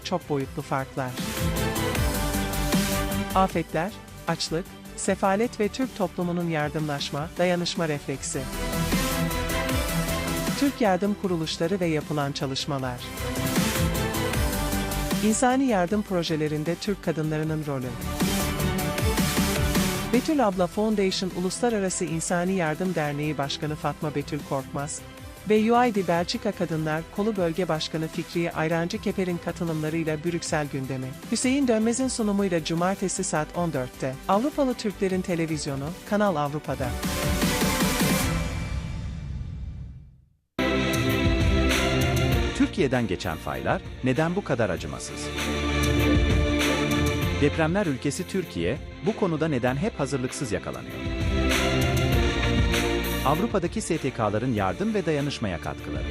çok boyutlu farklar. Afetler, açlık, sefalet ve Türk toplumunun yardımlaşma, dayanışma refleksi. Türk yardım kuruluşları ve yapılan çalışmalar. İnsani yardım projelerinde Türk kadınlarının rolü. Betül Abla Foundation Uluslararası İnsani Yardım Derneği Başkanı Fatma Betül Korkmaz ve UID Belçika Kadınlar Kolu Bölge Başkanı Fikriye Ayrancı Keper'in katılımlarıyla Brüksel gündemi. Hüseyin Dönmez'in sunumuyla Cumartesi saat 14'te Avrupalı Türklerin Televizyonu, Kanal Avrupa'da. Türkiye'den geçen faylar neden bu kadar acımasız? Depremler ülkesi Türkiye, bu konuda neden hep hazırlıksız yakalanıyor? Avrupa'daki STK'ların yardım ve dayanışmaya katkıları.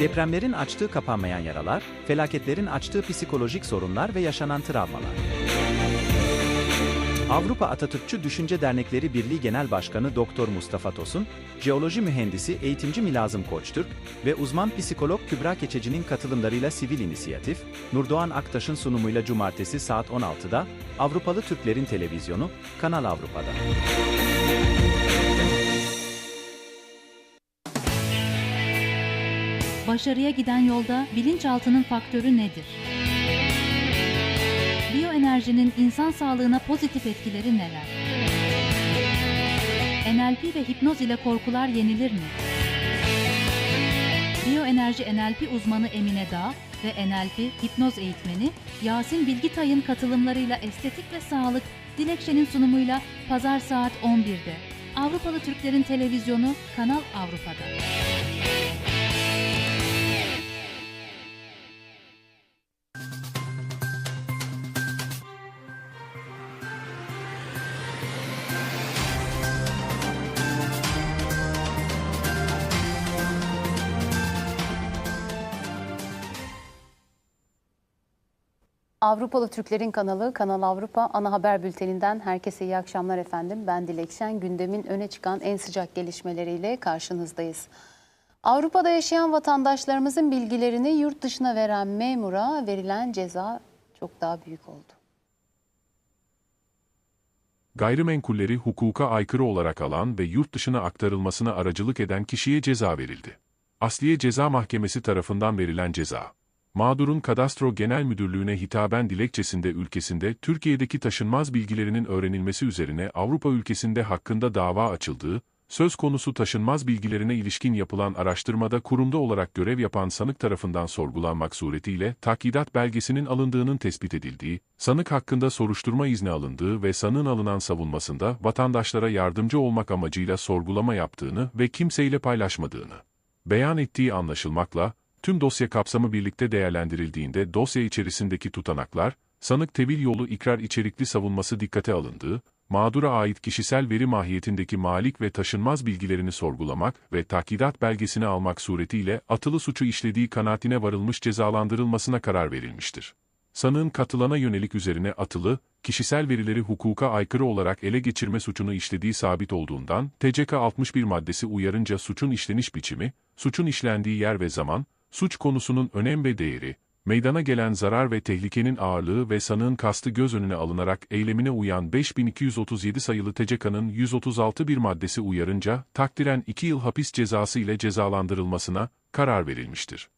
Depremlerin açtığı kapanmayan yaralar, felaketlerin açtığı psikolojik sorunlar ve yaşanan travmalar. Avrupa Atatürkçü Düşünce Dernekleri Birliği Genel Başkanı Doktor Mustafa Tosun, jeoloji mühendisi eğitimci Milazım Koçtürk ve uzman psikolog Kübra Keçeci'nin katılımlarıyla Sivil İnisiyatif, Nurdoğan Aktaş'ın sunumuyla cumartesi saat 16'da Avrupalı Türklerin Televizyonu, Kanal Avrupa'da. Başarıya giden yolda bilinçaltının faktörü nedir? Biyoenerjinin insan sağlığına pozitif etkileri neler? NLP ve hipnoz ile korkular yenilir mi? Biyoenerji NLP uzmanı Emine Dağ ve NLP hipnoz eğitmeni Yasin Bilgitay'ın katılımlarıyla estetik ve sağlık Dilekçe'nin sunumuyla pazar saat 11'de. Avrupalı Türklerin Televizyonu Kanal Avrupa'da. Avrupalı Türklerin kanalı Kanal Avrupa ana haber bülteninden herkese iyi akşamlar efendim. Ben Dilekşen. Gündemin öne çıkan en sıcak gelişmeleriyle karşınızdayız. Avrupa'da yaşayan vatandaşlarımızın bilgilerini yurt dışına veren memura verilen ceza çok daha büyük oldu. Gayrimenkulleri hukuka aykırı olarak alan ve yurt dışına aktarılmasına aracılık eden kişiye ceza verildi. Asliye Ceza Mahkemesi tarafından verilen ceza. Mağdurun Kadastro Genel Müdürlüğü'ne hitaben dilekçesinde ülkesinde Türkiye'deki taşınmaz bilgilerinin öğrenilmesi üzerine Avrupa ülkesinde hakkında dava açıldığı, söz konusu taşınmaz bilgilerine ilişkin yapılan araştırmada kurumda olarak görev yapan sanık tarafından sorgulanmak suretiyle takidat belgesinin alındığının tespit edildiği, sanık hakkında soruşturma izni alındığı ve sanığın alınan savunmasında vatandaşlara yardımcı olmak amacıyla sorgulama yaptığını ve kimseyle paylaşmadığını beyan ettiği anlaşılmakla, tüm dosya kapsamı birlikte değerlendirildiğinde dosya içerisindeki tutanaklar, sanık tevil yolu ikrar içerikli savunması dikkate alındığı, mağdura ait kişisel veri mahiyetindeki malik ve taşınmaz bilgilerini sorgulamak ve takidat belgesini almak suretiyle atılı suçu işlediği kanaatine varılmış cezalandırılmasına karar verilmiştir. Sanığın katılana yönelik üzerine atılı, kişisel verileri hukuka aykırı olarak ele geçirme suçunu işlediği sabit olduğundan, TCK 61 maddesi uyarınca suçun işleniş biçimi, suçun işlendiği yer ve zaman, suç konusunun önem ve değeri, meydana gelen zarar ve tehlikenin ağırlığı ve sanığın kastı göz önüne alınarak eylemine uyan 5237 sayılı TCK'nın 136 bir maddesi uyarınca takdiren 2 yıl hapis cezası ile cezalandırılmasına karar verilmiştir.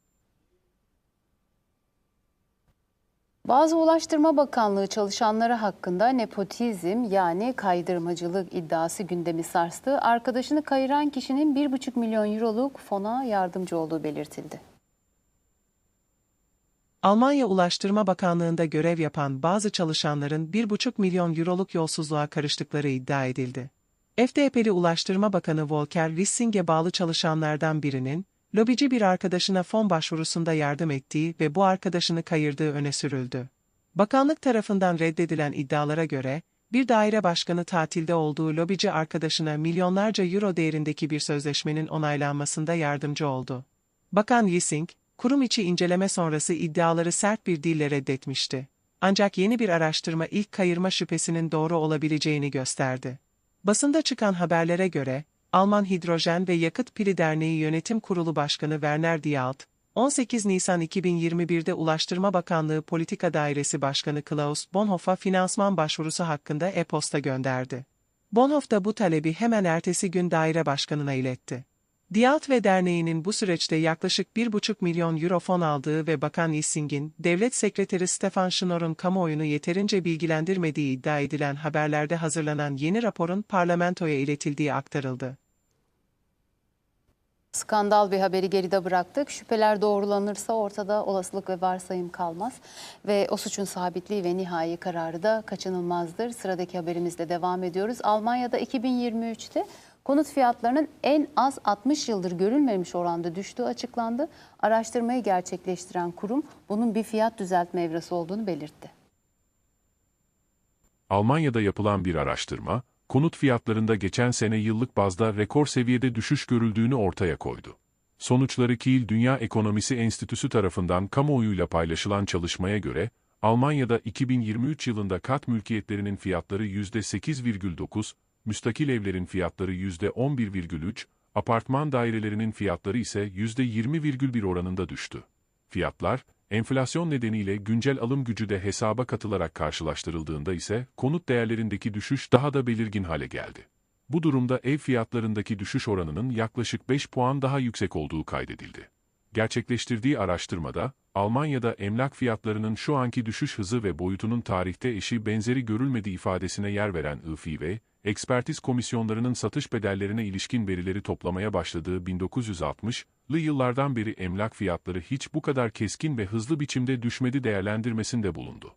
Bazı Ulaştırma Bakanlığı çalışanları hakkında nepotizm yani kaydırmacılık iddiası gündemi sarstı. Arkadaşını kayıran kişinin 1,5 milyon euroluk fona yardımcı olduğu belirtildi. Almanya Ulaştırma Bakanlığı'nda görev yapan bazı çalışanların 1,5 milyon euroluk yolsuzluğa karıştıkları iddia edildi. FDP'li Ulaştırma Bakanı Volker Wissing'e bağlı çalışanlardan birinin, lobici bir arkadaşına fon başvurusunda yardım ettiği ve bu arkadaşını kayırdığı öne sürüldü. Bakanlık tarafından reddedilen iddialara göre, bir daire başkanı tatilde olduğu lobici arkadaşına milyonlarca euro değerindeki bir sözleşmenin onaylanmasında yardımcı oldu. Bakan Wissing, kurum içi inceleme sonrası iddiaları sert bir dille reddetmişti. Ancak yeni bir araştırma ilk kayırma şüphesinin doğru olabileceğini gösterdi. Basında çıkan haberlere göre, Alman Hidrojen ve Yakıt Pili Derneği Yönetim Kurulu Başkanı Werner Dialt, 18 Nisan 2021'de Ulaştırma Bakanlığı Politika Dairesi Başkanı Klaus Bonhoeff'a finansman başvurusu hakkında e-posta gönderdi. Bonhoff da bu talebi hemen ertesi gün daire başkanına iletti. Diyalt ve Derneği'nin bu süreçte yaklaşık 1,5 milyon euro fon aldığı ve Bakan Issing'in, Devlet Sekreteri Stefan Schnorr'un kamuoyunu yeterince bilgilendirmediği iddia edilen haberlerde hazırlanan yeni raporun parlamentoya iletildiği aktarıldı. Skandal bir haberi geride bıraktık. Şüpheler doğrulanırsa ortada olasılık ve varsayım kalmaz. Ve o suçun sabitliği ve nihai kararı da kaçınılmazdır. Sıradaki haberimizle devam ediyoruz. Almanya'da 2023'te konut fiyatlarının en az 60 yıldır görülmemiş oranda düştüğü açıklandı. Araştırmayı gerçekleştiren kurum bunun bir fiyat düzeltme evresi olduğunu belirtti. Almanya'da yapılan bir araştırma, konut fiyatlarında geçen sene yıllık bazda rekor seviyede düşüş görüldüğünü ortaya koydu. Sonuçları Kiel Dünya Ekonomisi Enstitüsü tarafından kamuoyuyla paylaşılan çalışmaya göre, Almanya'da 2023 yılında kat mülkiyetlerinin fiyatları %8,9, müstakil evlerin fiyatları %11,3, apartman dairelerinin fiyatları ise %20,1 oranında düştü. Fiyatlar, enflasyon nedeniyle güncel alım gücü de hesaba katılarak karşılaştırıldığında ise konut değerlerindeki düşüş daha da belirgin hale geldi. Bu durumda ev fiyatlarındaki düşüş oranının yaklaşık 5 puan daha yüksek olduğu kaydedildi. Gerçekleştirdiği araştırmada, Almanya'da emlak fiyatlarının şu anki düşüş hızı ve boyutunun tarihte eşi benzeri görülmediği ifadesine yer veren IFİ ekspertiz komisyonlarının satış bedellerine ilişkin verileri toplamaya başladığı 1960'lı yıllardan beri emlak fiyatları hiç bu kadar keskin ve hızlı biçimde düşmedi değerlendirmesinde bulundu.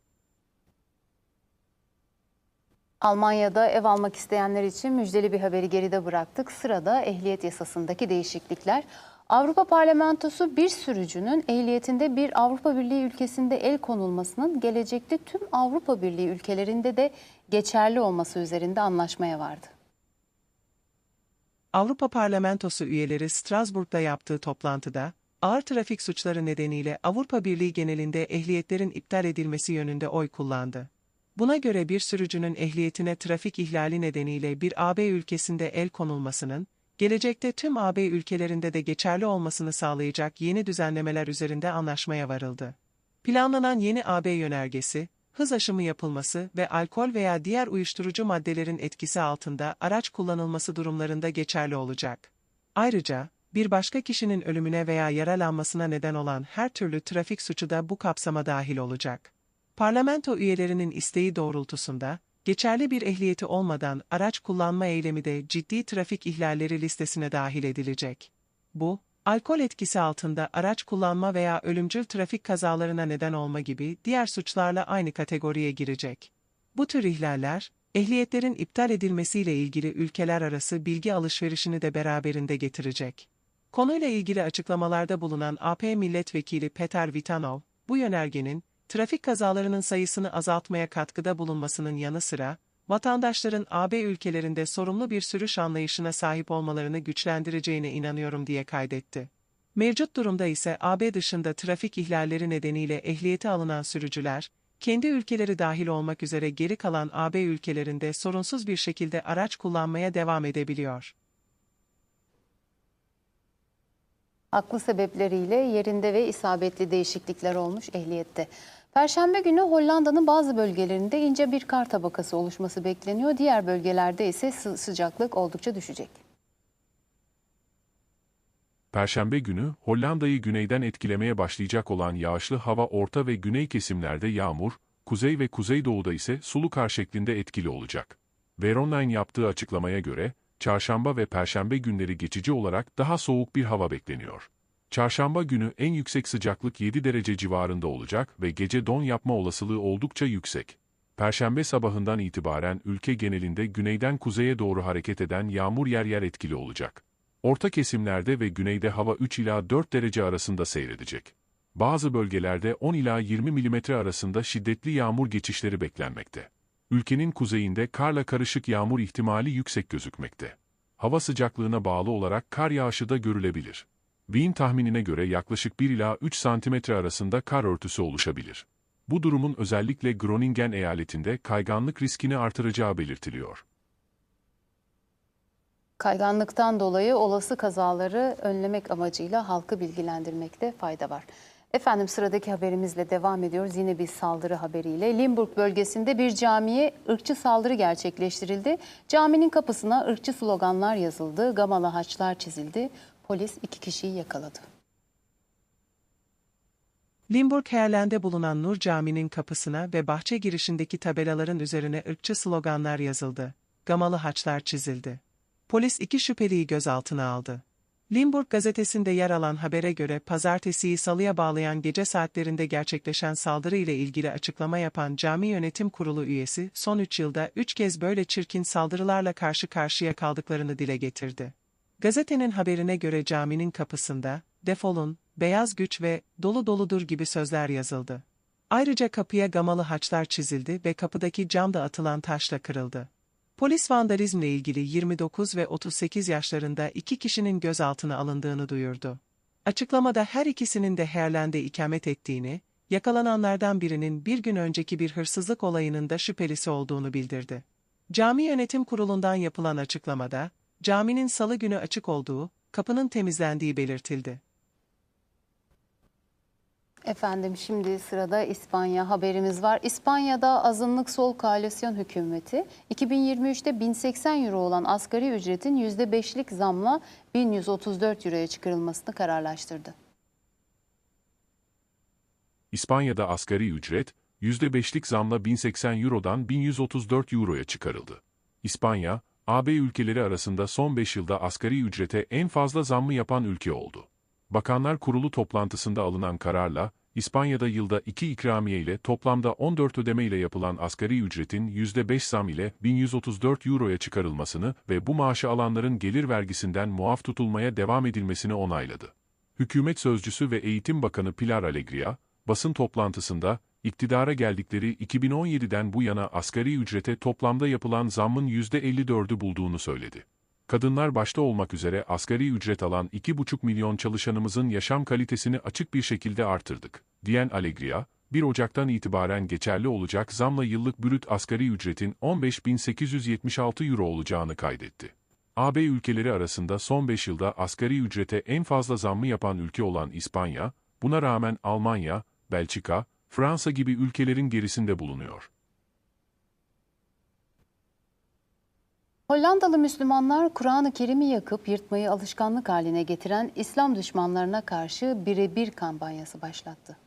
Almanya'da ev almak isteyenler için müjdeli bir haberi geride bıraktık. Sırada ehliyet yasasındaki değişiklikler. Avrupa Parlamentosu bir sürücünün ehliyetinde bir Avrupa Birliği ülkesinde el konulmasının gelecekte tüm Avrupa Birliği ülkelerinde de geçerli olması üzerinde anlaşmaya vardı. Avrupa Parlamentosu üyeleri Strasbourg'da yaptığı toplantıda, ağır trafik suçları nedeniyle Avrupa Birliği genelinde ehliyetlerin iptal edilmesi yönünde oy kullandı. Buna göre bir sürücünün ehliyetine trafik ihlali nedeniyle bir AB ülkesinde el konulmasının, gelecekte tüm AB ülkelerinde de geçerli olmasını sağlayacak yeni düzenlemeler üzerinde anlaşmaya varıldı. Planlanan yeni AB yönergesi, hız aşımı yapılması ve alkol veya diğer uyuşturucu maddelerin etkisi altında araç kullanılması durumlarında geçerli olacak. Ayrıca, bir başka kişinin ölümüne veya yaralanmasına neden olan her türlü trafik suçu da bu kapsama dahil olacak. Parlamento üyelerinin isteği doğrultusunda, geçerli bir ehliyeti olmadan araç kullanma eylemi de ciddi trafik ihlalleri listesine dahil edilecek. Bu, alkol etkisi altında araç kullanma veya ölümcül trafik kazalarına neden olma gibi diğer suçlarla aynı kategoriye girecek. Bu tür ihlaller, ehliyetlerin iptal edilmesiyle ilgili ülkeler arası bilgi alışverişini de beraberinde getirecek. Konuyla ilgili açıklamalarda bulunan AP Milletvekili Peter Vitanov, bu yönergenin, trafik kazalarının sayısını azaltmaya katkıda bulunmasının yanı sıra, vatandaşların AB ülkelerinde sorumlu bir sürüş anlayışına sahip olmalarını güçlendireceğine inanıyorum diye kaydetti. Mevcut durumda ise AB dışında trafik ihlalleri nedeniyle ehliyeti alınan sürücüler, kendi ülkeleri dahil olmak üzere geri kalan AB ülkelerinde sorunsuz bir şekilde araç kullanmaya devam edebiliyor. Haklı sebepleriyle yerinde ve isabetli değişiklikler olmuş ehliyette. Perşembe günü Hollanda'nın bazı bölgelerinde ince bir kar tabakası oluşması bekleniyor. Diğer bölgelerde ise sı- sıcaklık oldukça düşecek. Perşembe günü, Hollanda'yı güneyden etkilemeye başlayacak olan yağışlı hava orta ve güney kesimlerde yağmur, kuzey ve kuzeydoğuda ise sulu kar şeklinde etkili olacak. Veronline yaptığı açıklamaya göre, çarşamba ve perşembe günleri geçici olarak daha soğuk bir hava bekleniyor. Çarşamba günü en yüksek sıcaklık 7 derece civarında olacak ve gece don yapma olasılığı oldukça yüksek. Perşembe sabahından itibaren ülke genelinde güneyden kuzeye doğru hareket eden yağmur yer yer etkili olacak. Orta kesimlerde ve güneyde hava 3 ila 4 derece arasında seyredecek. Bazı bölgelerde 10 ila 20 milimetre arasında şiddetli yağmur geçişleri beklenmekte. Ülkenin kuzeyinde karla karışık yağmur ihtimali yüksek gözükmekte. Hava sıcaklığına bağlı olarak kar yağışı da görülebilir. Wien tahminine göre yaklaşık 1 ila 3 santimetre arasında kar örtüsü oluşabilir. Bu durumun özellikle Groningen eyaletinde kayganlık riskini artıracağı belirtiliyor. Kayganlıktan dolayı olası kazaları önlemek amacıyla halkı bilgilendirmekte fayda var. Efendim sıradaki haberimizle devam ediyoruz. Yine bir saldırı haberiyle. Limburg bölgesinde bir camiye ırkçı saldırı gerçekleştirildi. Caminin kapısına ırkçı sloganlar yazıldı, gamalı haçlar çizildi. Polis iki kişiyi yakaladı. Limburg Herlen'de bulunan Nur Camii'nin kapısına ve bahçe girişindeki tabelaların üzerine ırkçı sloganlar yazıldı. Gamalı haçlar çizildi. Polis iki şüpheliyi gözaltına aldı. Limburg gazetesinde yer alan habere göre pazartesiyi salıya bağlayan gece saatlerinde gerçekleşen saldırı ile ilgili açıklama yapan cami yönetim kurulu üyesi son 3 yılda 3 kez böyle çirkin saldırılarla karşı karşıya kaldıklarını dile getirdi. Gazetenin haberine göre caminin kapısında, defolun, beyaz güç ve dolu doludur gibi sözler yazıldı. Ayrıca kapıya gamalı haçlar çizildi ve kapıdaki cam da atılan taşla kırıldı. Polis vandalizmle ilgili 29 ve 38 yaşlarında iki kişinin gözaltına alındığını duyurdu. Açıklamada her ikisinin de Herlen'de ikamet ettiğini, yakalananlardan birinin bir gün önceki bir hırsızlık olayının da şüphelisi olduğunu bildirdi. Cami Yönetim Kurulu'ndan yapılan açıklamada, caminin salı günü açık olduğu, kapının temizlendiği belirtildi. Efendim şimdi sırada İspanya haberimiz var. İspanya'da azınlık sol koalisyon hükümeti 2023'te 1080 euro olan asgari ücretin %5'lik zamla 1134 euroya çıkarılmasını kararlaştırdı. İspanya'da asgari ücret, %5'lik zamla 1080 Euro'dan 1134 Euro'ya çıkarıldı. İspanya, AB ülkeleri arasında son 5 yılda asgari ücrete en fazla zammı yapan ülke oldu. Bakanlar Kurulu toplantısında alınan kararla, İspanya'da yılda 2 ikramiye ile toplamda 14 ödeme ile yapılan asgari ücretin %5 zam ile 1134 Euro'ya çıkarılmasını ve bu maaşı alanların gelir vergisinden muaf tutulmaya devam edilmesini onayladı. Hükümet sözcüsü ve Eğitim Bakanı Pilar Alegría, basın toplantısında, iktidara geldikleri 2017'den bu yana asgari ücrete toplamda yapılan zammın %54'ü bulduğunu söyledi. Kadınlar başta olmak üzere asgari ücret alan 2,5 milyon çalışanımızın yaşam kalitesini açık bir şekilde artırdık, diyen Alegria, 1 Ocak'tan itibaren geçerli olacak zamla yıllık brüt asgari ücretin 15.876 euro olacağını kaydetti. AB ülkeleri arasında son 5 yılda asgari ücrete en fazla zammı yapan ülke olan İspanya, buna rağmen Almanya, Belçika, Fransa gibi ülkelerin gerisinde bulunuyor. Hollandalı Müslümanlar Kur'an-ı Kerim'i yakıp yırtmayı alışkanlık haline getiren İslam düşmanlarına karşı birebir kampanyası başlattı.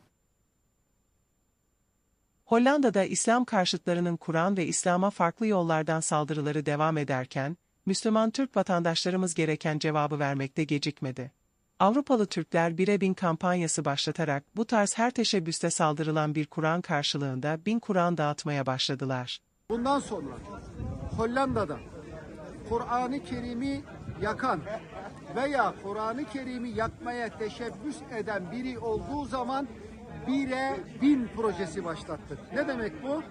Hollanda'da İslam karşıtlarının Kur'an ve İslam'a farklı yollardan saldırıları devam ederken, Müslüman Türk vatandaşlarımız gereken cevabı vermekte gecikmedi. Avrupalı Türkler bire bin kampanyası başlatarak bu tarz her teşebbüste saldırılan bir Kur'an karşılığında bin Kur'an dağıtmaya başladılar. Bundan sonra Hollanda'da Kur'an-ı Kerim'i yakan veya Kur'an-ı Kerim'i yakmaya teşebbüs eden biri olduğu zaman bire bin projesi başlattık. Ne demek bu?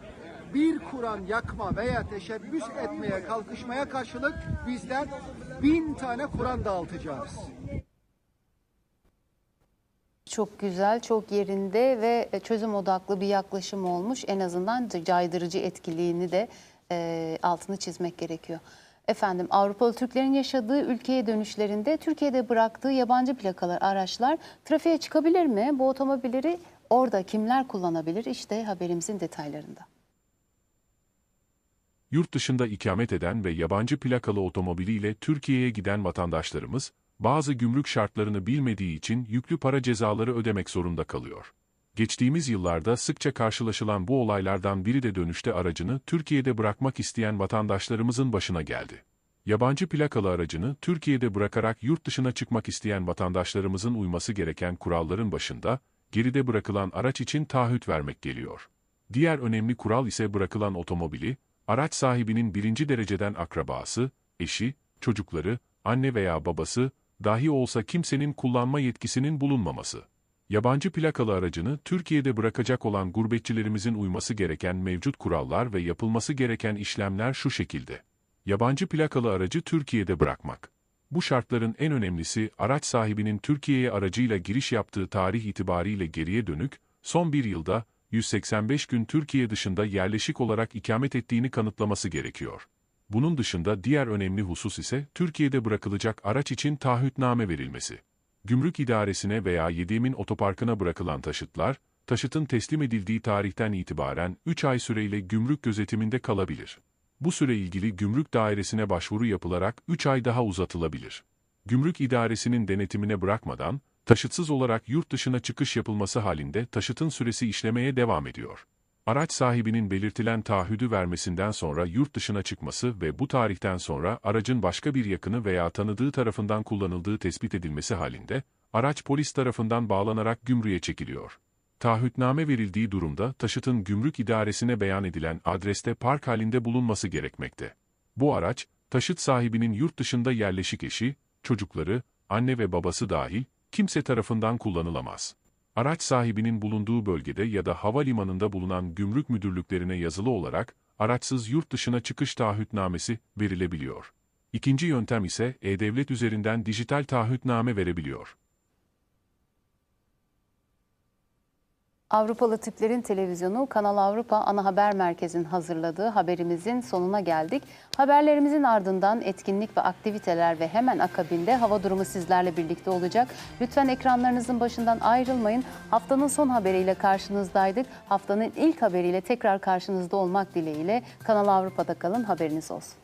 Bir Kur'an yakma veya teşebbüs etmeye kalkışmaya karşılık bizden bin tane Kur'an dağıtacağız. Çok güzel, çok yerinde ve çözüm odaklı bir yaklaşım olmuş. En azından caydırıcı etkiliğini de e, altını çizmek gerekiyor. Efendim Avrupalı Türklerin yaşadığı ülkeye dönüşlerinde Türkiye'de bıraktığı yabancı plakalar, araçlar trafiğe çıkabilir mi? Bu otomobilleri orada kimler kullanabilir? İşte haberimizin detaylarında. Yurt dışında ikamet eden ve yabancı plakalı otomobiliyle Türkiye'ye giden vatandaşlarımız, bazı gümrük şartlarını bilmediği için yüklü para cezaları ödemek zorunda kalıyor. Geçtiğimiz yıllarda sıkça karşılaşılan bu olaylardan biri de dönüşte aracını Türkiye'de bırakmak isteyen vatandaşlarımızın başına geldi. Yabancı plakalı aracını Türkiye'de bırakarak yurt dışına çıkmak isteyen vatandaşlarımızın uyması gereken kuralların başında, geride bırakılan araç için taahhüt vermek geliyor. Diğer önemli kural ise bırakılan otomobili, araç sahibinin birinci dereceden akrabası, eşi, çocukları, anne veya babası, dahi olsa kimsenin kullanma yetkisinin bulunmaması. Yabancı plakalı aracını Türkiye'de bırakacak olan gurbetçilerimizin uyması gereken mevcut kurallar ve yapılması gereken işlemler şu şekilde. Yabancı plakalı aracı Türkiye'de bırakmak. Bu şartların en önemlisi araç sahibinin Türkiye'ye aracıyla giriş yaptığı tarih itibariyle geriye dönük, son bir yılda 185 gün Türkiye dışında yerleşik olarak ikamet ettiğini kanıtlaması gerekiyor. Bunun dışında diğer önemli husus ise Türkiye'de bırakılacak araç için taahhütname verilmesi. Gümrük idaresine veya Yediğimin otoparkına bırakılan taşıtlar, taşıtın teslim edildiği tarihten itibaren 3 ay süreyle gümrük gözetiminde kalabilir. Bu süre ilgili gümrük dairesine başvuru yapılarak 3 ay daha uzatılabilir. Gümrük idaresinin denetimine bırakmadan, taşıtsız olarak yurt dışına çıkış yapılması halinde taşıtın süresi işlemeye devam ediyor. Araç sahibinin belirtilen taahhüdü vermesinden sonra yurt dışına çıkması ve bu tarihten sonra aracın başka bir yakını veya tanıdığı tarafından kullanıldığı tespit edilmesi halinde, araç polis tarafından bağlanarak gümrüğe çekiliyor. Taahhütname verildiği durumda taşıtın gümrük idaresine beyan edilen adreste park halinde bulunması gerekmekte. Bu araç, taşıt sahibinin yurt dışında yerleşik eşi, çocukları, anne ve babası dahil, kimse tarafından kullanılamaz. Araç sahibinin bulunduğu bölgede ya da havalimanında bulunan gümrük müdürlüklerine yazılı olarak, araçsız yurt dışına çıkış taahhütnamesi verilebiliyor. İkinci yöntem ise E-Devlet üzerinden dijital taahhütname verebiliyor. Avrupalı Türklerin Televizyonu Kanal Avrupa Ana Haber Merkezi'nin hazırladığı haberimizin sonuna geldik. Haberlerimizin ardından etkinlik ve aktiviteler ve hemen akabinde hava durumu sizlerle birlikte olacak. Lütfen ekranlarınızın başından ayrılmayın. Haftanın son haberiyle karşınızdaydık. Haftanın ilk haberiyle tekrar karşınızda olmak dileğiyle Kanal Avrupa'da kalın haberiniz olsun.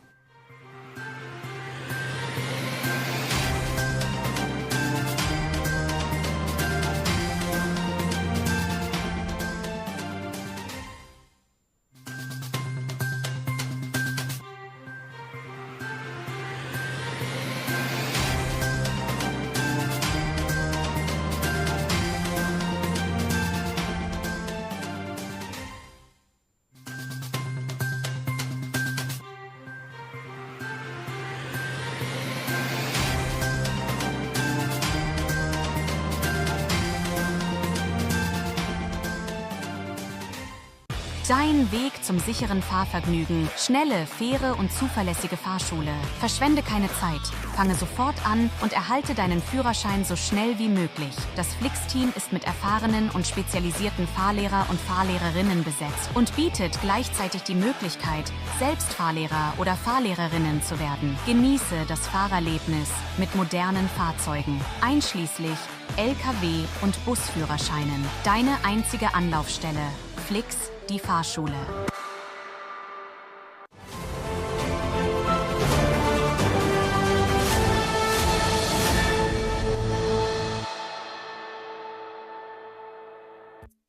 Dein Weg zum sicheren Fahrvergnügen, schnelle, faire und zuverlässige Fahrschule. Verschwende keine Zeit. Fange sofort an und erhalte deinen Führerschein so schnell wie möglich. Das Flix-Team ist mit erfahrenen und spezialisierten Fahrlehrer und Fahrlehrerinnen besetzt und bietet gleichzeitig die Möglichkeit, selbst Fahrlehrer oder Fahrlehrerinnen zu werden. Genieße das Fahrerlebnis mit modernen Fahrzeugen, einschließlich Lkw und Busführerscheinen. Deine einzige Anlaufstelle. Flix, die Fahrschule.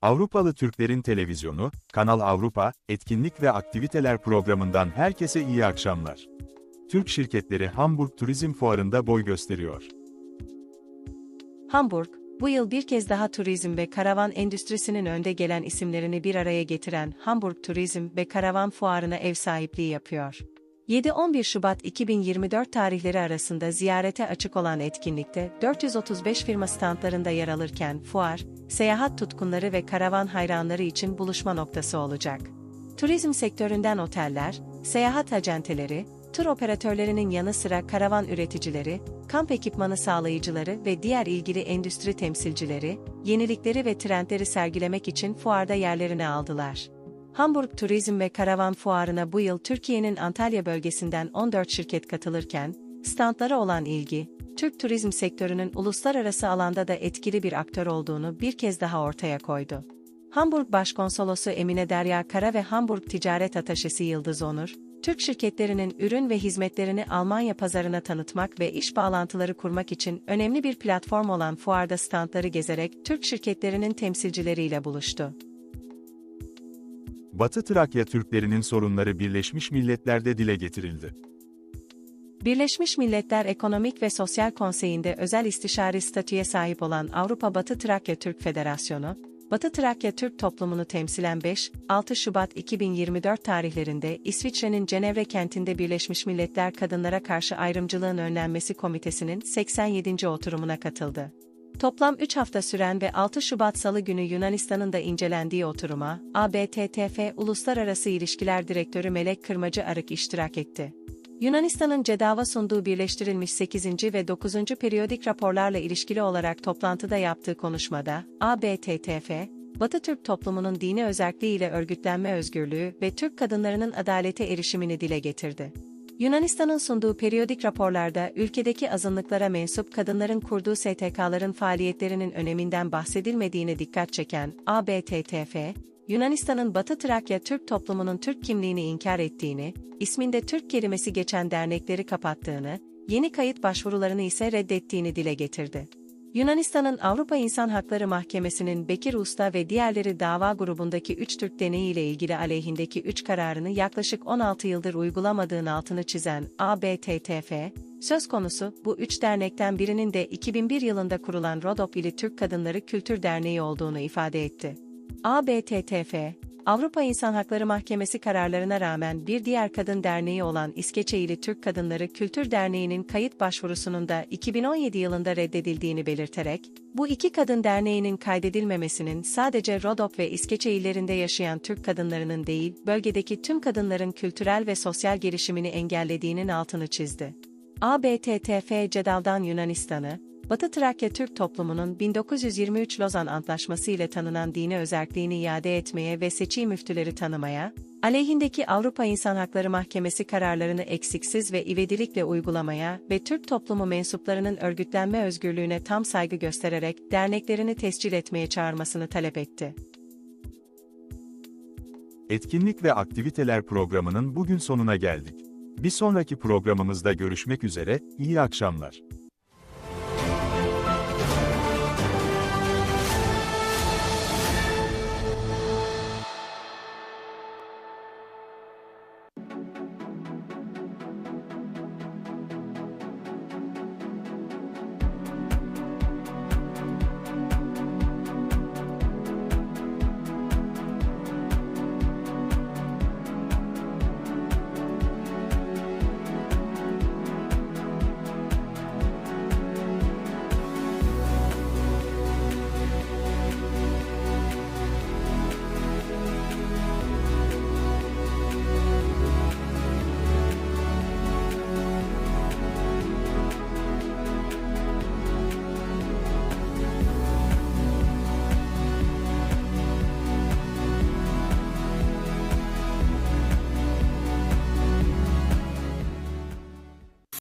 Avrupalı Türklerin Televizyonu, Kanal Avrupa, etkinlik ve aktiviteler programından herkese iyi akşamlar. Türk şirketleri Hamburg Turizm Fuarı'nda boy gösteriyor. Hamburg, bu yıl bir kez daha turizm ve karavan endüstrisinin önde gelen isimlerini bir araya getiren Hamburg Turizm ve Karavan Fuarı'na ev sahipliği yapıyor. 7-11 Şubat 2024 tarihleri arasında ziyarete açık olan etkinlikte 435 firma standlarında yer alırken fuar, seyahat tutkunları ve karavan hayranları için buluşma noktası olacak. Turizm sektöründen oteller, seyahat acenteleri, tur operatörlerinin yanı sıra karavan üreticileri, kamp ekipmanı sağlayıcıları ve diğer ilgili endüstri temsilcileri, yenilikleri ve trendleri sergilemek için fuarda yerlerini aldılar. Hamburg Turizm ve Karavan Fuarı'na bu yıl Türkiye'nin Antalya bölgesinden 14 şirket katılırken, standlara olan ilgi, Türk turizm sektörünün uluslararası alanda da etkili bir aktör olduğunu bir kez daha ortaya koydu. Hamburg Başkonsolosu Emine Derya Kara ve Hamburg Ticaret Ataşesi Yıldız Onur, Türk şirketlerinin ürün ve hizmetlerini Almanya pazarına tanıtmak ve iş bağlantıları kurmak için önemli bir platform olan fuarda standları gezerek Türk şirketlerinin temsilcileriyle buluştu. Batı Trakya Türklerinin sorunları Birleşmiş Milletler'de dile getirildi. Birleşmiş Milletler Ekonomik ve Sosyal Konseyi'nde özel istişari statüye sahip olan Avrupa Batı Trakya Türk Federasyonu, Batı Trakya Türk toplumunu temsilen 5-6 Şubat 2024 tarihlerinde İsviçre'nin Cenevre kentinde Birleşmiş Milletler Kadınlara Karşı Ayrımcılığın Önlenmesi Komitesi'nin 87. oturumuna katıldı. Toplam 3 hafta süren ve 6 Şubat Salı günü Yunanistan'ın da incelendiği oturuma, ABTTF Uluslararası İlişkiler Direktörü Melek Kırmacı Arık iştirak etti. Yunanistan'ın CEDAV'a sunduğu birleştirilmiş 8. ve 9. periyodik raporlarla ilişkili olarak toplantıda yaptığı konuşmada, ABTTF, Batı Türk toplumunun dini özelliğiyle örgütlenme özgürlüğü ve Türk kadınlarının adalete erişimini dile getirdi. Yunanistan'ın sunduğu periyodik raporlarda ülkedeki azınlıklara mensup kadınların kurduğu STK'ların faaliyetlerinin öneminden bahsedilmediğine dikkat çeken ABTTF, Yunanistan'ın Batı Trakya Türk toplumunun Türk kimliğini inkar ettiğini, isminde Türk kelimesi geçen dernekleri kapattığını, yeni kayıt başvurularını ise reddettiğini dile getirdi. Yunanistan'ın Avrupa İnsan Hakları Mahkemesi'nin Bekir Usta ve diğerleri dava grubundaki 3 Türk deneyi ile ilgili aleyhindeki 3 kararını yaklaşık 16 yıldır uygulamadığın altını çizen ABTTF, söz konusu bu 3 dernekten birinin de 2001 yılında kurulan Rodop ili Türk Kadınları Kültür Derneği olduğunu ifade etti. ABTTF, Avrupa İnsan Hakları Mahkemesi kararlarına rağmen bir diğer kadın derneği olan İskeçeili Türk Kadınları Kültür Derneği'nin kayıt başvurusunun da 2017 yılında reddedildiğini belirterek, bu iki kadın derneğinin kaydedilmemesinin sadece Rodop ve İskeçeillerinde yaşayan Türk kadınlarının değil, bölgedeki tüm kadınların kültürel ve sosyal gelişimini engellediğinin altını çizdi. ABTTF Cedal'dan Yunanistan'ı, Batı Trakya Türk toplumunun 1923 Lozan Antlaşması ile tanınan dini özerkliğini iade etmeye ve seçi müftüleri tanımaya, aleyhindeki Avrupa İnsan Hakları Mahkemesi kararlarını eksiksiz ve ivedilikle uygulamaya ve Türk toplumu mensuplarının örgütlenme özgürlüğüne tam saygı göstererek derneklerini tescil etmeye çağırmasını talep etti. Etkinlik ve aktiviteler programının bugün sonuna geldik. Bir sonraki programımızda görüşmek üzere, iyi akşamlar.